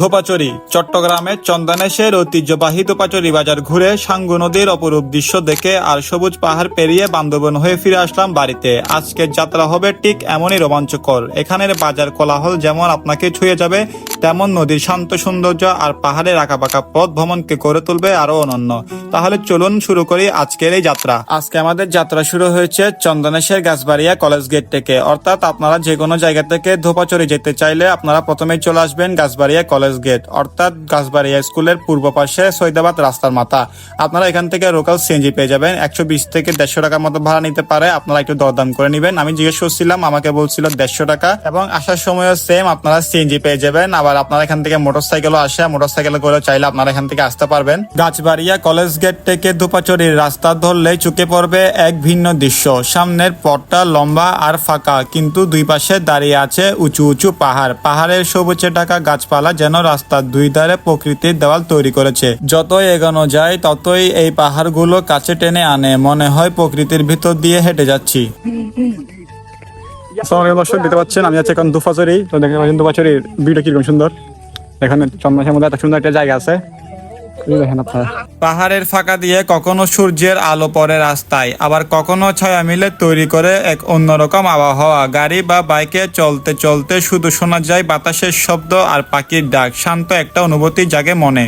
ধোপাচড়ি চট্টগ্রামের চন্দনেশের ঐতিহ্যবাহী ধোপাচড়ি বাজার ঘুরে সাঙ্গু নদীর অপরূপ দৃশ্য দেখে আর সবুজ পাহাড় পেরিয়ে বান্দরবন হয়ে ফিরে আসলাম বাড়িতে। আজকের যাত্রা হবে ঠিক এমনই রোমাঞ্চকর। এখানের বাজার কোলাহল যেমন আপনাকে ছুঁয়ে যাবে, তেমন নদীর শান্ত সৌন্দর্য আর পাহাড়ের আঁকাবাঁকা পথ ভ্রমণকে করে তুলবে আরও অনন্য। তাহলে চলুন শুরু করি আজকের এই যাত্রা। আজকে আমাদের যাত্রা শুরু হয়েছে চন্দনেশের গাছবাড়িয়া কলেজ গেট থেকে। অর্থাৎ আপনারা যে কোনো জায়গা থেকে ধোপাচড়ি যেতে চাইলে আপনারা প্রথমে চলে আসবেন গাছবাড়িয়া কলেজ গেট, অর্থাৎ গাছবাড়িয়া স্কুলের পূর্ব পাশে সৈদাবাদ রাস্তার মাথা। আপনারা এখান থেকে লোকাল সিএনজি পেয়ে যাবেন। একশো বিশ থেকে দেড়শো টাকার মতো ভাড়া নিতে পারে। আপনারা একটু দরদাম করে নেবেন। আমি জিজ্ঞেস করছিলাম, আমাকে বলছিল দেড়শো টাকা এবং আসার সময়ও সেম আপনারা সিএনজি পেয়ে যাবেন। আবার আপনারা এখান থেকে মোটর মোটরসাইকেলও আসে। মোটরসাইকেল করে চাইলে আপনারা এখান থেকে আসতে পারবেন। গাছবাড়িয়া কলেজ গেট থেকে দুপাচড়ির রাস্তা ধরলে চুকে পড়বে এক ভিন্ন দৃশ্য। সামনের পথটা লম্বা আর ফাঁকা, কিন্তু দুই পাশে দাঁড়িয়ে আছে উঁচু উঁচু পাহাড়। পাহাড়ের সবুজে ঢাকা গাছপালা যেন রাস্তার দুই ধারে প্রকৃতির দেওয়াল তৈরি করেছে। যতই এগোনো যায়, ততই এই পাহাড়গুলো কাছে টেনে আনে। মনে হয় প্রকৃতির ভিতর দিয়ে হেঁটে যাচ্ছি। দেখতে পাচ্ছেন? আমি আছি এখন দুফাচরি তো দেখতে কীরকম সুন্দর। এখানে চন্দ্রের মধ্যে একটা সুন্দর একটা জায়গা আছে। পাহাড়ের ফাঁকা দিয়ে কখনো সূর্যের আলো পড়ে রাস্তায় আবার কখনো ছায়া মিলে তৈরি করে এক অন্যরকম আবহাওয়া। গাড়ি বা বাইকে চলতে চলতে শুধু শোনা যায় বাতাসের শব্দ আর পাখির ডাক শান্ত একটা অনুভূতি জাগে মনে।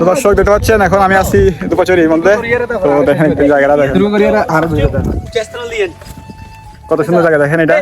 তো দর্শক দেখতে পাচ্ছেন এখন আমি আছি দুপাচরির মধ্যে। তো দেখেন একটু জায়গাটা দেখেন। কত সুন্দর জায়গা দেখেন এটা।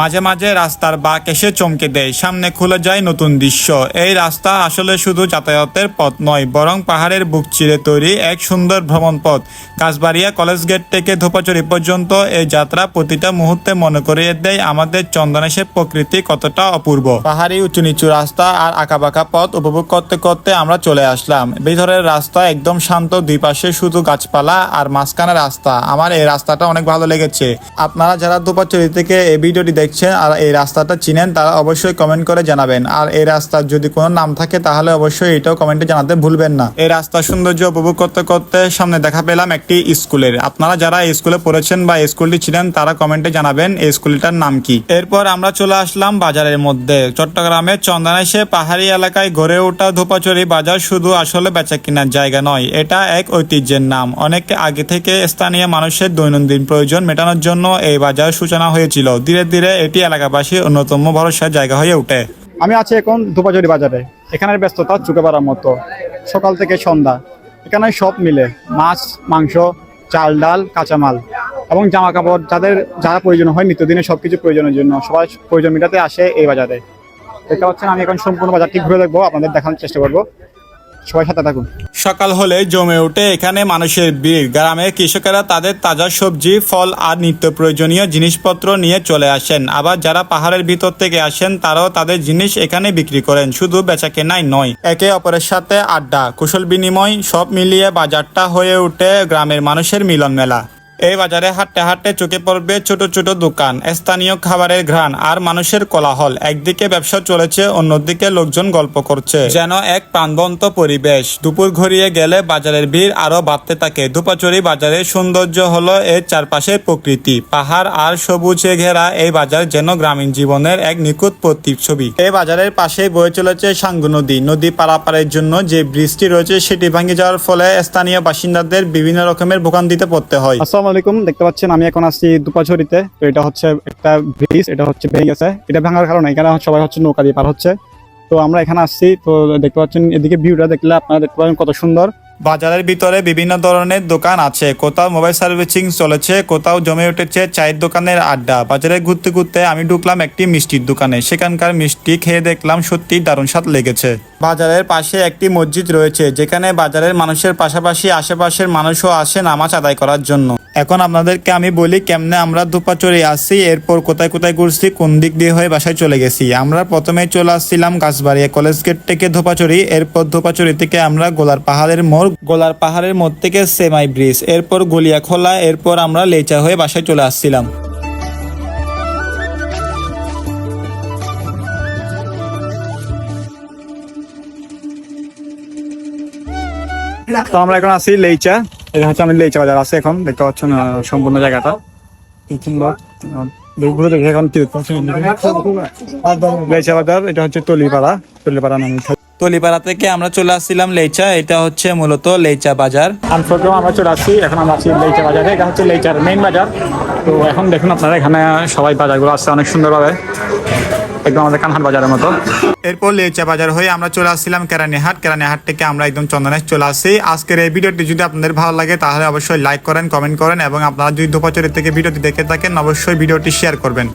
মাঝে মাঝে রাস্তার বাঁক এসে চমকে দেয় সামনে খুলে যায় নতুন দৃশ্য। এই রাস্তা আসলে শুধু যাতায়াতের পথ নয় বরং পাহাড়ের বুক চিরে তৈরি এক সুন্দর ভ্রমণ পথ। কাঁচবাড়িয়া কলেজ গেট থেকে ধোপাচড়ি পর্যন্ত এই যাত্রা প্রতিটা মুহূর্তে মনে করিয়ে দেয় আমাদের চন্দনেশের প্রকৃতি কতটা অপূর্ব। পাহাড়ি উঁচু নিচু রাস্তা আর আঁকাবাঁকা পথ উপভোগ করতে করতে আমরা চলে আসলাম। ভিতরের রাস্তা একদম শান্ত দুই পাশে শুধু গাছপালা আর মাঝখানে রাস্তা। আমার এই রাস্তাটা অনেক ভালো লেগেছে। আপনারা যারা দুপাচড়ি থেকে এই ভিডিওটি দেখছেন আর এই রাস্তাটা চিনেন, তারা অবশ্যই কমেন্ট করে জানাবেন। আর এই রাস্তার যদি কোনো নাম থাকে, তাহলে অবশ্যই এটাও কমেন্টে জানাতে ভুলবেন না। এই রাস্তার সৌন্দর্য উপভোগ করতে করতে সামনে দেখা পেলাম একটি স্কুলের। আপনারা যারা স্কুলে পড়েছেন বা স্কুলটি ছিলেন তারা কমেন্টে জানাবেন এই স্কুলটার নাম কি। এরপর আমরা চলে আসলাম বাজারের মধ্যে। চট্টগ্রামের চন্দনাইশে পাহাড়ি এলাকায় গড়ে ওঠা ধোপাচড়ি বাজার শুধু আসলে বেচা কেনার জায়গা নয়, এটা এক ঐতিহ্যের নাম। অনেক আগে থেকে স্থানীয় মানুষের দৈনন্দিন প্রয়োজন মেটানোর জন্য এই বাজার সূচনা হয়েছিল। ধীরে ধীরে এটি এলাকাবাসীর অন্যতম ভরসার জায়গা হয়ে ওঠে। আমি আছি এখন দুপাচরি বাজারে। এখানের ব্যস্ততা চুকে পারার মতো। সকাল থেকে সন্ধ্যা। এখানে সব মিলে মাছ, মাংস, চাল, ডাল, কাঁচামাল এবং জামা কাপড় যাদের যারা প্রয়োজন হয় নিত্যদিনের সব কিছু প্রয়োজনের জন্য। সবাই প্রয়োজন মেটাতে আসে এই বাজারে। দেখতে পাচ্ছেন, আমি এখন সম্পূর্ণ বাজারটি ঘুরে দেখব, আপনাদের দেখানোর চেষ্টা করব। সবাই সাথে থাকুন। সকাল হলে জমে উঠে এখানে মানুষের ভিড়। গ্রামে কৃষকেরা তাদের তাজা সবজি, ফল আর নিত্য প্রয়োজনীয় জিনিসপত্র নিয়ে চলে আসেন। আবার যারা পাহাড়ের ভিতর থেকে আসেন, তারাও তাদের জিনিস এখানে বিক্রি করেন। শুধু বেচা কেনাই নয়, একে অপরের সাথে আড্ডা, কুশল বিনিময়, সব মিলিয়ে বাজারটা হয়ে উঠে গ্রামের মানুষের মিলন মেলা এই বাজারে হাঁটতে হাঁটতে চোখে পড়বে ছোট ছোট দোকান, স্থানীয় খাবারের ঘ্রাণ আর মানুষের কোলাহল। একদিকে ব্যবসা চলেছে, অন্যদিকে লোকজন গল্প করছে। যেন এক প্রাণবন্ত পরিবেশ। দুপুর ঘুরিয়ে গেলে বাজারের ভিড় আরও বাড়তে থাকে। ধূপাচড়ি বাজারের সৌন্দর্য হলো এর চারপাশের প্রকৃতি। পাহাড় আর সবুজে ঘেরা এই বাজার যেন গ্রামীণ জীবনের এক নিখুঁত প্রতিচ্ছবি। এই বাজারের পাশেই বয়ে চলেছে সাঙ্গু নদী। নদী পারাপারের জন্য যে ব্রিজটি রয়েছে, সেটি ভেঙে যাওয়ার ফলে স্থানীয় বাসিন্দাদের বিভিন্ন রকমের ভোগান্তিতে পড়তে হয়। আলাইকুম, দেখতে পাচ্ছেন আমি এখন আসছি দুপাঝরিতে তো এটা হচ্ছে একটা ব্রিজ, এটা হচ্ছে ভেঙে গেছে। এটা ভাঙার কারণে এখানে সবাই হচ্ছে নৌকা দিয়ে পার হচ্ছে। তো আমরা এখানে আসছি, তো দেখতে পাচ্ছেন, এদিকে ভিউটা দেখলে আপনারা দেখতে পাচ্ছেন কত সুন্দর। বাজারের ভিতরে বিভিন্ন ধরনের দোকান আছে। কোথাও মোবাইল সার্ভিসিং চলেছে, কোথাও জমে উঠেছে চায়ের দোকানের আড্ডা। বাজারে ঘুরতে ঘুরতে আমি ঢুকলাম একটি মিষ্টির দোকানে। সেখানকার মিষ্টি খেয়ে দেখলাম সত্যি দারুণ স্বাদ লেগেছে। বাজারের পাশে একটি মসজিদ রয়েছে, যেখানে বাজারের মানুষের পাশাপাশি আশেপাশের মানুষও আসে নামাজ আদায় করার জন্য। এখন আপনাদেরকে আমি বলি কেমনে আমরা দুপাচড়ে আসছি এরপর কোথায় কোথায় ঘুরছি, কোন দিক দিয়ে হয়ে বাসায় চলে গেছি। আমরা প্রথমে চলে আসছিলাম গাছবাড়িয়া কলেজ গেট থেকে ধোপাচড়ি, এরপর ধোপাচড়ি থেকে আমরা গোলার পাহাড়ের মোড় গোলার পাহাড়ের মোড় থেকে সেমাই ব্রিজ, এরপর গলিয়া খোলা এরপর আমরা লেচা হয়ে বাসায় চলে আসছিলাম। তো আমরা এখন আছি লেইচা, এটা হচ্ছে আমি লেইচা বাজার আছে এখন, দেখতে পাচ্ছেন সম্পূর্ণ জায়গাটা। লেচা বাজার, এটা হচ্ছে তলিপাড়া তলিপাড়া নামে। তলিপাড়া থেকে আমরা চলে আসছিলাম লেচা এটা হচ্ছে মূলত লেচা বাজার। আনফ্রকেও আমরা চলে আসছি এখন আমরা আছি লেচা বাজারে। এটা হচ্ছে লেচার মেইন বাজার। তো এখন দেখুন আপনারা এখানে সবাই বাজারগুলো আসছে অনেক সুন্দরভাবে। একদম আমাদের কানহাট বাজারের মতো। এরপর লেচা বাজার হয়ে আমরা চলে আসছিলাম কেরানীহাট। কেরানিহাট থেকে আমরা একদম চন্দনে চলে আসি আজকের এই ভিডিওটি যদি আপনাদের ভালো লাগে তাহলে অবশ্যই লাইক করেন কমেন্ট করেন এবং আপনারা যদি দুপাচরের থেকে ভিডিওটি দেখে থাকেন অবশ্যই ভিডিওটি শেয়ার করবেন।